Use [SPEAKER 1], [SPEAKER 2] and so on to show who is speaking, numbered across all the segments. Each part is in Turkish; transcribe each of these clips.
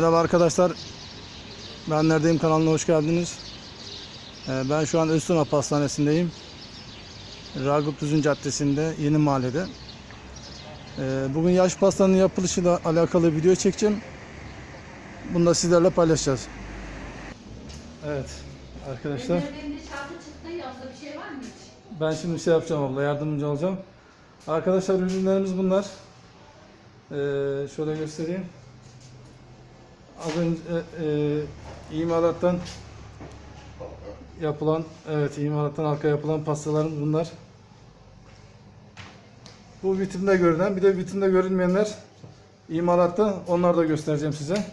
[SPEAKER 1] Merhaba arkadaşlar. Ben neredeyim kanalına hoş geldiniz. Ee, Ben şu an Öztuna Pastanesi'ndeyim. Ragıp Düzün Caddesi'nde Yeni Mahallede. Ee, Bugün yaş pastanın yapılışıyla alakalı video çekeceğim. Bunu da sizlerle paylaşacağız. Evet arkadaşlar.
[SPEAKER 2] Bir şey?
[SPEAKER 1] Ben şimdi şey yapacağım abla yardımcı olacağım. Arkadaşlar ürünlerimiz bunlar. Ee, şöyle göstereyim. Az önce e, imalattan yapılan evet imalattan halka yapılan pastaların bunlar. Bu vitrinde görünen bir de vitrinde görünmeyenler imalatta onları da göstereceğim size.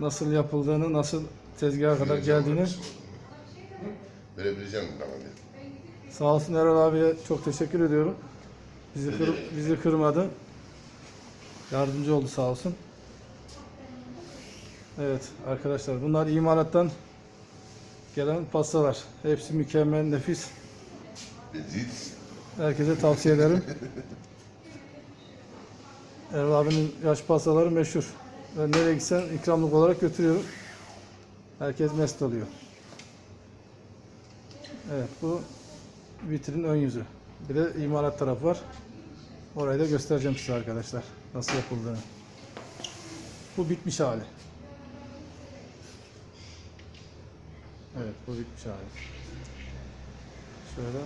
[SPEAKER 1] Nasıl yapıldığını, nasıl tezgaha kadar geldiğini.
[SPEAKER 3] Verebileceğim mi bana bir?
[SPEAKER 1] Sağ olsun Erol abiye çok teşekkür ediyorum. Bizi kır, bizi kırmadı. Yardımcı oldu sağ olsun. Evet arkadaşlar bunlar imalattan gelen pastalar. Hepsi mükemmel, nefis. Herkese tavsiye ederim. Erol abinin yaş pastaları meşhur. Ben nereye gitsem ikramlık olarak götürüyorum. Herkes mest oluyor. Evet bu vitrin ön yüzü. Bir de imalat tarafı var. Orayı da göstereceğim size arkadaşlar. Nasıl yapıldığını. Bu bitmiş hali. Evet bu bitmiş hali. Şöyle.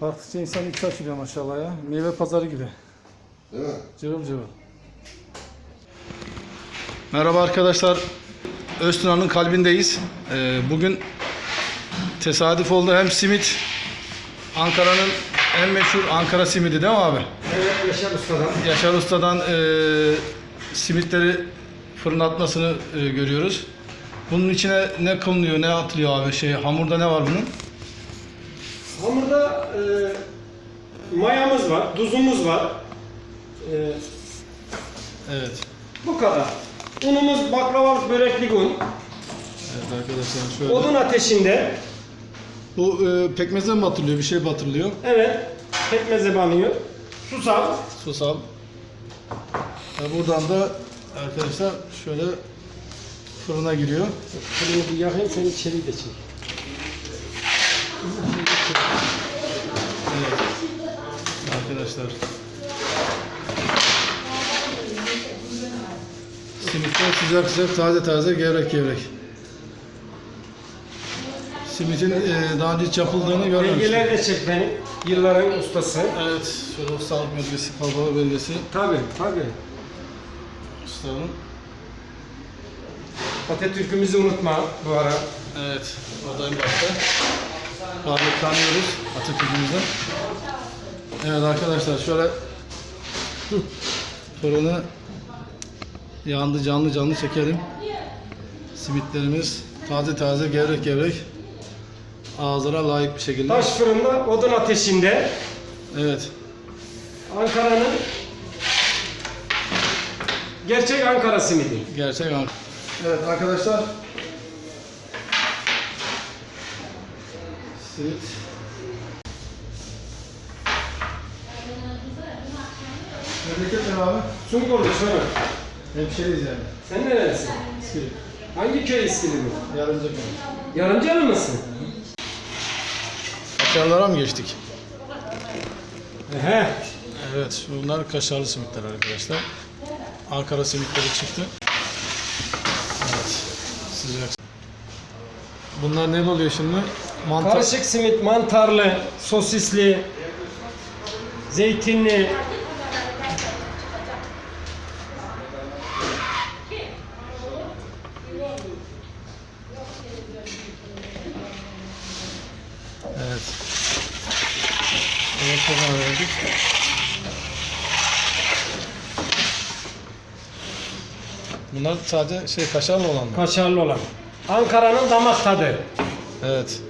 [SPEAKER 1] Baktıkça insan içi açılıyor maşallah ya. Meyve pazarı gibi.
[SPEAKER 3] Değil mi?
[SPEAKER 1] Cıvıl cıvıl. Merhaba arkadaşlar. Öztuna'nın kalbindeyiz. Ee, bugün tesadüf oldu hem simit Ankara'nın en meşhur Ankara simidi değil mi abi?
[SPEAKER 4] Evet Yaşar Usta'dan.
[SPEAKER 1] Yaşar Usta'dan e, simitleri fırına atmasını e, görüyoruz. Bunun içine ne konuluyor, ne atılıyor abi? Şey, hamurda ne var bunun?
[SPEAKER 4] Hamurda e, mayamız var, tuzumuz var. E,
[SPEAKER 1] Evet.
[SPEAKER 4] bu kadar. Unumuz baklavalık böreklik un.
[SPEAKER 1] Evet arkadaşlar şöyle.
[SPEAKER 4] Odun ateşinde.
[SPEAKER 1] Bu e, pekmezle mi batırılıyor? Bir şey batırılıyor.
[SPEAKER 4] Evet. Pekmeze banıyor. Susam.
[SPEAKER 1] Susam. Ve buradan da arkadaşlar şöyle fırına giriyor.
[SPEAKER 4] Fırını bir yakayım sen içeri de çek.
[SPEAKER 1] Evet. Arkadaşlar. Simitler sıcak sıcak taze taze gevrek gevrek. Simitin e, daha önce hiç yapıldığını görmemiştim.
[SPEAKER 4] Belgeler de çek benim. Yılların ustası.
[SPEAKER 1] Evet, şöyle ustalık belgesi, kalfalı belgesi
[SPEAKER 4] Tabi tabi.
[SPEAKER 1] ustanın.
[SPEAKER 4] Atatürk'ümüzü unutma bu ara.
[SPEAKER 1] Evet, orada en başta. Rahmetlanıyoruz Atatürk'ümüzden. Evet arkadaşlar şöyle fırını yandı canlı canlı çekelim. Simitlerimiz taze taze gevrek gevrek ağzına layık bir şekilde.
[SPEAKER 4] Taş fırında odun ateşinde.
[SPEAKER 1] Evet.
[SPEAKER 4] Ankara'nın gerçek Ankara simidi.
[SPEAKER 1] Gerçek an. Evet arkadaşlar. Simit. Memleket ne abi?
[SPEAKER 4] Sungurlu sonra.
[SPEAKER 1] Hemşeriyiz yani.
[SPEAKER 4] Sen nerelisin?
[SPEAKER 1] İskilip.
[SPEAKER 4] Hangi köy iskili bu?
[SPEAKER 1] Yarımca köy.
[SPEAKER 4] Yarımcalı mısın?
[SPEAKER 1] Kaşarlara mı geçtik?
[SPEAKER 4] He.
[SPEAKER 1] Evet, bunlar kaşarlı simitler arkadaşlar. Ankara simitleri çıktı. Sıcak. Bunlar ne oluyor şimdi? Mantar.
[SPEAKER 4] Karışık simit, mantarlı, sosisli, zeytinli.
[SPEAKER 1] Evet. Evet, çok Bunlar sadece şey kaşarlı olan mı?
[SPEAKER 4] Kaşarlı olan. Ankara'nın damak tadı.
[SPEAKER 1] Evet.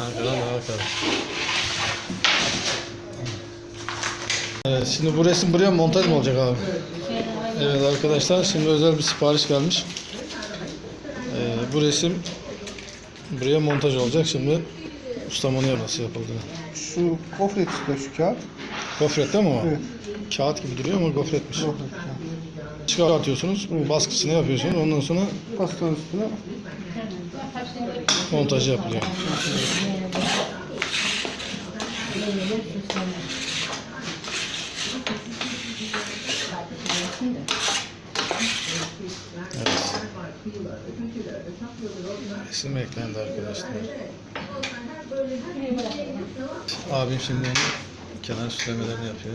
[SPEAKER 1] Ankara'dan daha kadar. Evet, şimdi bu resim buraya montaj mı olacak abi? Evet arkadaşlar, şimdi özel bir sipariş gelmiş. Ee, bu resim buraya montaj olacak. Şimdi ustam onu nasıl yapıldığını.
[SPEAKER 5] Şu gofret işte şu kağıt.
[SPEAKER 1] Gofret değil mi o?
[SPEAKER 5] Evet.
[SPEAKER 1] Kağıt gibi duruyor ama gofretmiş.
[SPEAKER 5] Gofret.
[SPEAKER 1] Çıkartıyorsunuz. Bu baskısını yapıyorsunuz. Ondan sonra
[SPEAKER 5] Paskanın üstüne
[SPEAKER 1] montajı yapılıyor. Resim eklendi arkadaşlar. Abim şimdi onun kenar süslemelerini yapıyor.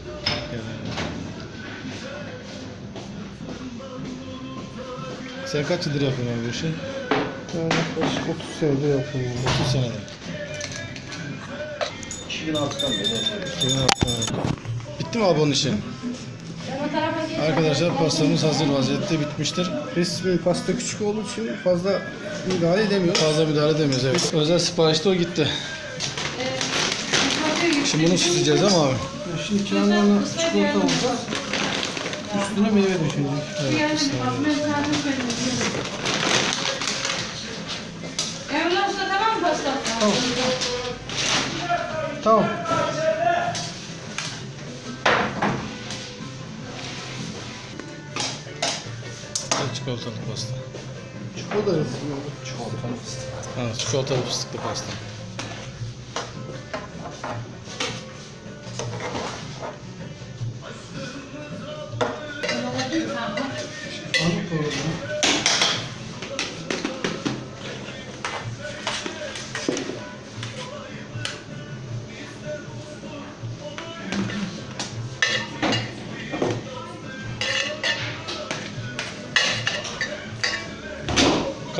[SPEAKER 1] Sen kaç yıldır yapıyorsun abi bu işi?
[SPEAKER 5] Ben yaklaşık 30 senedir yapıyorum.
[SPEAKER 1] 30 senedir.
[SPEAKER 3] 2006'dan beri.
[SPEAKER 1] 2006 evet. Bitti mi abi onun işi? Arkadaşlar pastamız hazır vaziyette bitmiştir.
[SPEAKER 5] Biz bir pasta küçük olduğu için fazla müdahale edemiyoruz.
[SPEAKER 1] Fazla müdahale edemiyoruz evet. Özel siparişte o gitti. Şimdi bunu süsleyeceğiz ama abi.
[SPEAKER 5] Şimdi kenarlarına çikolata olacak. Üstüne meyve döşecek.
[SPEAKER 2] Evlen usta tamam mı pasta?
[SPEAKER 5] Tamam.
[SPEAKER 1] Çikolatalı pasta.
[SPEAKER 5] Çikolata resmi.
[SPEAKER 1] Ha, çikolatalı fıstıklı pasta.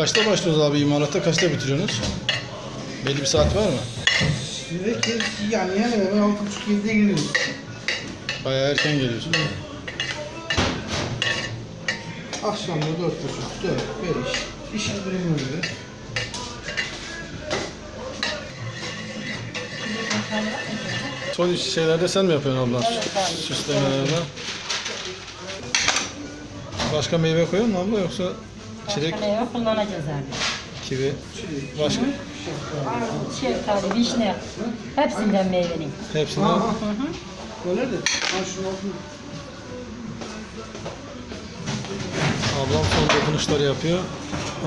[SPEAKER 1] Kaçta başlıyoruz abi imalata? Kaçta bitiriyorsunuz? Belli bir saat var mı?
[SPEAKER 5] Size ki yani hemen hemen 6.30-7'de geliyoruz.
[SPEAKER 1] Bayağı erken geliyorsun.
[SPEAKER 5] Akşamda 4.30, 4, 5. İşin durumuna göre.
[SPEAKER 1] Son şeylerde sen mi yapıyorsun abla? Süslemelerde. Başka meyve koyuyor musun abla yoksa çilek,
[SPEAKER 6] Meyve kullanacağız abi.
[SPEAKER 1] kivi, başka
[SPEAKER 6] Armut, şeftali, vişne. Hepsinden meyvenin.
[SPEAKER 1] hepsinden
[SPEAKER 5] Böyle de. Ha şunu altına.
[SPEAKER 1] ablam son dokunuşları yapıyor.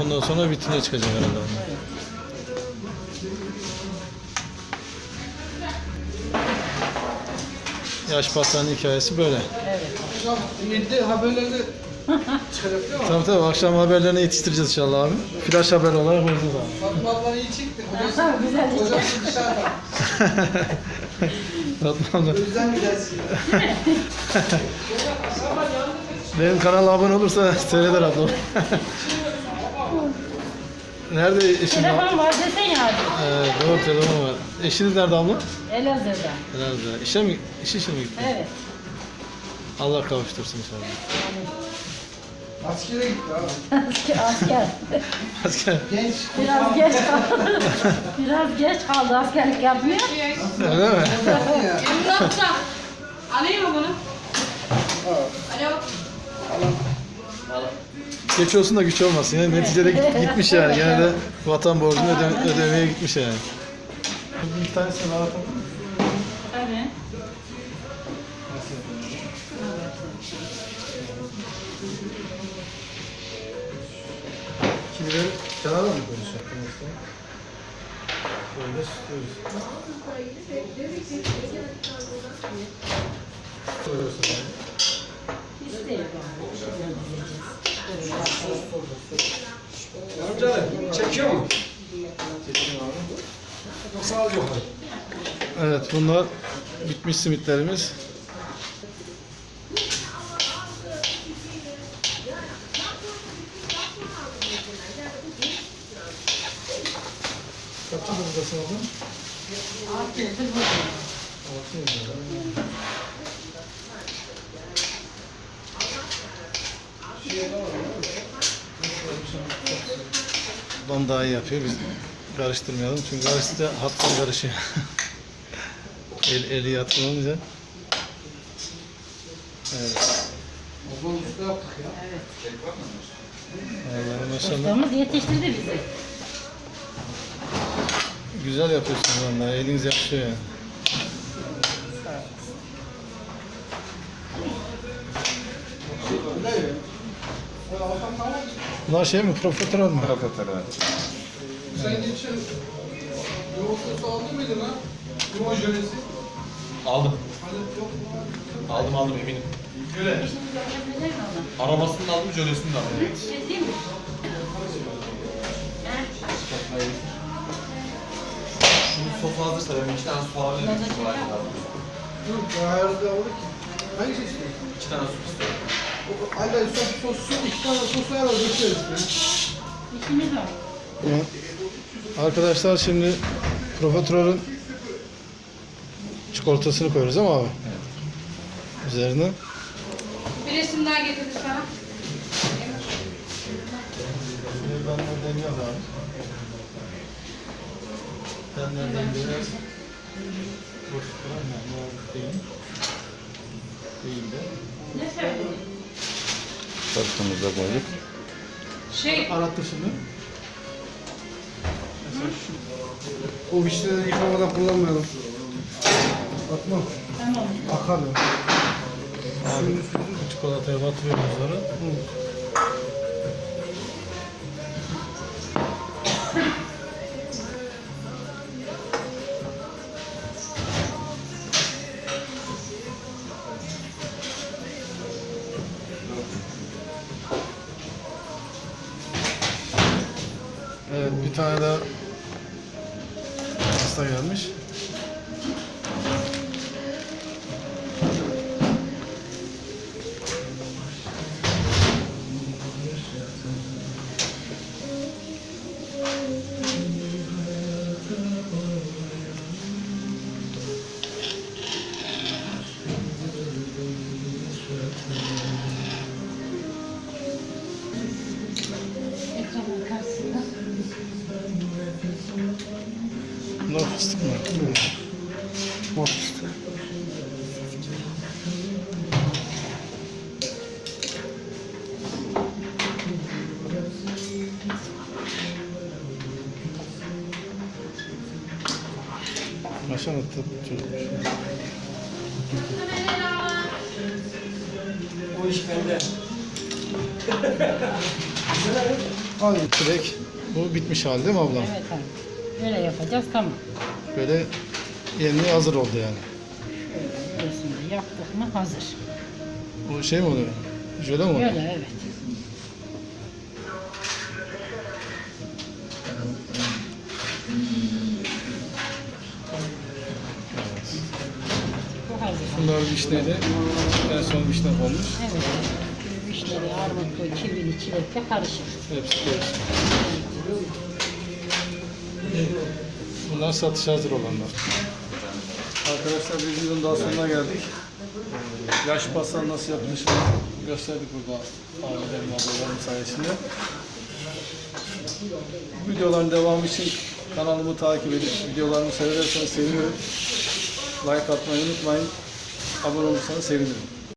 [SPEAKER 1] Ondan sonra vitrine çıkacak herhalde. Yaş pastanın hikayesi böyle.
[SPEAKER 5] Akşam 7'de haberlerde çıkacak değil mi?
[SPEAKER 1] Tabii tabii akşam haberlerine yetiştireceğiz inşallah abi. Flash haber olarak vereceğiz abi.
[SPEAKER 5] Fatma abla iyi çıktı.
[SPEAKER 6] Ha, güzel.
[SPEAKER 5] Hocası dışarıda.
[SPEAKER 1] Fatma abla.
[SPEAKER 5] Özlem gidersin.
[SPEAKER 1] Benim kanala abone olursa seyreder ablam. Nerede eşin?
[SPEAKER 6] Telefon var desene abi.
[SPEAKER 1] Ee, doğru telefon var. Eşiniz nerede abla?
[SPEAKER 6] Elazığ'da.
[SPEAKER 1] Herhalde. İşe mi? İş için mi gitti?
[SPEAKER 6] Evet.
[SPEAKER 1] Allah kavuştursun inşallah.
[SPEAKER 5] Askere gitti abi.
[SPEAKER 6] Asker. asker.
[SPEAKER 1] Asker.
[SPEAKER 5] Genç.
[SPEAKER 6] Biraz geç kaldı. Biraz geç kaldı askerlik yapmıyor.
[SPEAKER 1] Öyle mi?
[SPEAKER 5] ya.
[SPEAKER 2] Emrah usta. Alayım mı bunu? Alo.
[SPEAKER 1] Geç olsun da güç olmasın. Yani neticede git- gitmiş yani. Gene de vatan borcunu öde- ödemeye gitmiş yani. Bir tanesini rahat
[SPEAKER 6] Tabii.
[SPEAKER 1] Kimileri kenara mı konuşacak? Böyle tutuyoruz.
[SPEAKER 6] İsteyim.
[SPEAKER 4] Amcalar çekiyor mu? Nasıl alıyor?
[SPEAKER 1] Evet bunlar bitmiş simitlerimiz.
[SPEAKER 6] Altı yıldır buradayım.
[SPEAKER 1] Altı yıl. Babam daha iyi yapıyor. Biz karıştırmayalım. Çünkü karıştırınca hatlar karışıyor. El, eli yatkın olunca. Evet.
[SPEAKER 5] Babam usta yaptık ya.
[SPEAKER 1] Maşallah.
[SPEAKER 6] Ustamız yetiştirdi bizi.
[SPEAKER 1] Güzel yapıyorsunuz vallahi. Eliniz yakışıyor yani. Bunlar şey mi? Profiterol mü?
[SPEAKER 5] Sen geçen yoğurt sosu aldın mıydın ha? Limon jölesi.
[SPEAKER 7] Aldım. Aldım aldım eminim. Jöle. Aromasını da aldım, jölesini de aldım.
[SPEAKER 6] Şey değil mi?
[SPEAKER 7] Sos hazırsa ben iki tane su alabilirim.
[SPEAKER 5] Dur, daha ayarda aldık ki. Hangisi istiyorsun?
[SPEAKER 7] İki tane su istiyorum.
[SPEAKER 5] Hayır, sos, sos, sos, iki tane sos ayarla dökeriz.
[SPEAKER 6] İşimiz var.
[SPEAKER 1] Evet. Arkadaşlar şimdi profiterolün çikolatasını koyuyoruz ama abi. Üzerine.
[SPEAKER 2] Bir resim daha getirdik sana.
[SPEAKER 1] Ben nereden yaz abi? Ben nereden biraz boş duran yani bu değil. Değil de.
[SPEAKER 6] Ne söyledin?
[SPEAKER 3] Kartımıza koyduk.
[SPEAKER 2] Şey,
[SPEAKER 1] Arattı şimdi.
[SPEAKER 5] O vişneleri yıkamadan kullanmayalım. Atma.
[SPEAKER 6] Tamam.
[SPEAKER 5] Akar ya.
[SPEAKER 1] Abi çikolataya batırıyoruz onları. Evet
[SPEAKER 5] Fıstık.
[SPEAKER 1] Maşallah tatlı çocukmuş.
[SPEAKER 4] O iş bende.
[SPEAKER 1] Aynı çilek. Bu bitmiş hali değil mi ablam?
[SPEAKER 6] Evet abi. Böyle yapacağız tamam.
[SPEAKER 1] Böyle yenmeye hazır oldu yani.
[SPEAKER 6] Böylesini yaptık mı hazır.
[SPEAKER 1] Bu şey mi oluyor? Jöle mi oluyor?
[SPEAKER 6] Böyle evet. Bu hazır.
[SPEAKER 1] Bunlar vişneydi. En son vişne olmuş.
[SPEAKER 6] Evet. Vişneli, armutlu, kivili, çilekle karışık.
[SPEAKER 1] Hepsi karışık. Bunlar satışa hazır olanlar. Arkadaşlar bir videonun daha sonuna geldik. Yaş pastan nasıl yapılışını gösterdik burada abilerim, ablalarım sayesinde. Bu videoların devamı için kanalımı takip edip videolarımı seyrederseniz sevinirim. Like atmayı unutmayın. Abone olursanız sevinirim.